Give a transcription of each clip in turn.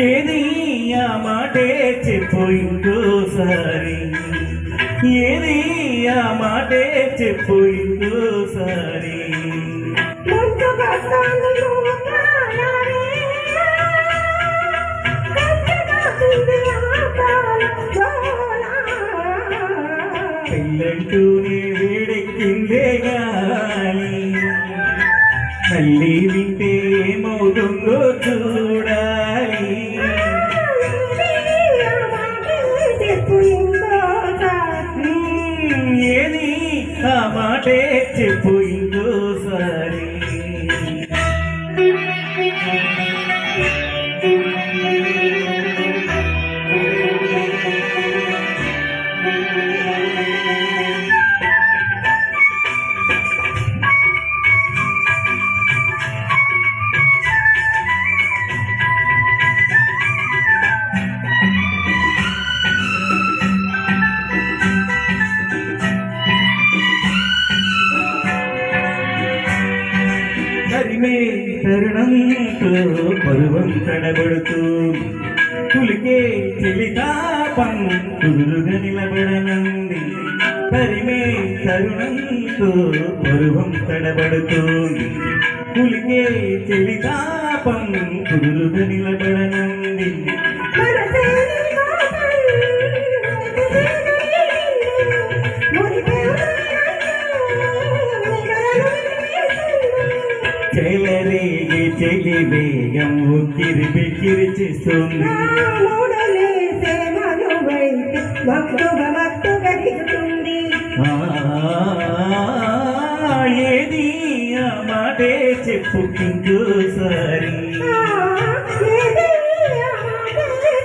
ఏది ఆ మాటే చెప్పు ఇంకోసారి ఏది ఆ మాటే చెప్పు ఇంకోసారి పెళ్ళంటూనే తల్లి వింటే ఏమవుతుందో చూడాలి. ఏది? ఆ మాటే చెప్పు మే తరుణంతో పరువం తడబడుతూ పులికే చెలితాపం కుదురుగా నిలబడనంది. తరిమే తరుణంతో పరువం తడబడుతూ పులికే చెలితాపం కుదురుగా నిలబడనంది. చెలి వేగం ఉక్కిరి బిక్కిరి చేస్తుంది ఏది ఆ మాటే చెప్పు ఇంకోసారి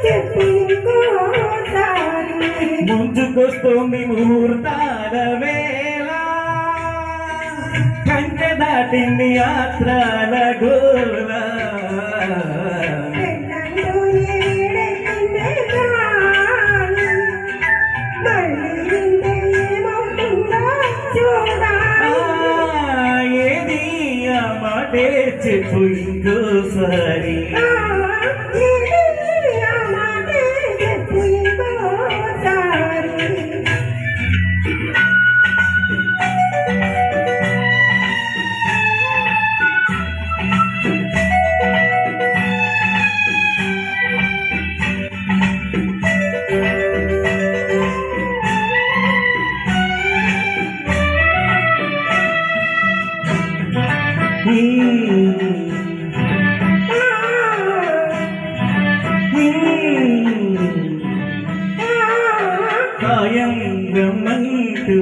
చెప్పు ఇంకోసారి ఏమవుతుందో ఆ, చూడాలి. ఏది ఆ మాటే చెప్పు ఇంకోసారి. కాయం బ్రహ్మంటూ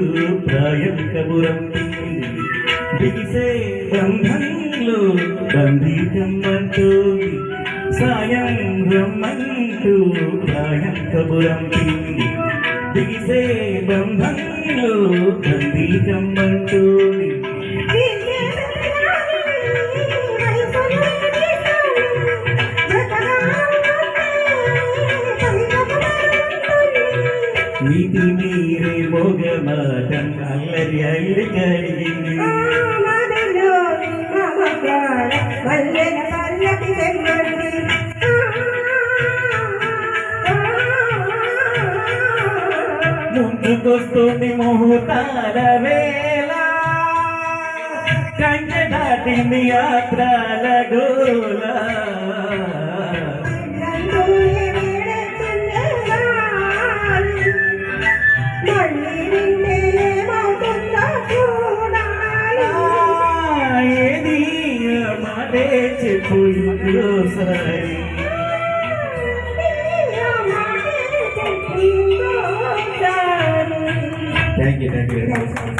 ప్రాయం కబురం దిగిసే బంధంలో బంధీకమ్మంటూ సాయం బ్రహ్మంటూ ప్రాయం కబురం దిగిసే బంధంలో బంధీకమ్మంటూ నీతి మీరే మోగమాటం అల్లరి అల్లి కలిగింది ముందుకొస్తుంది ముహూర్తాల వేళ. కంచె దాటింది యాత్రాల గోల ఇంకోసారి థ్యాంక్ యూ థ్యాంక్ యూ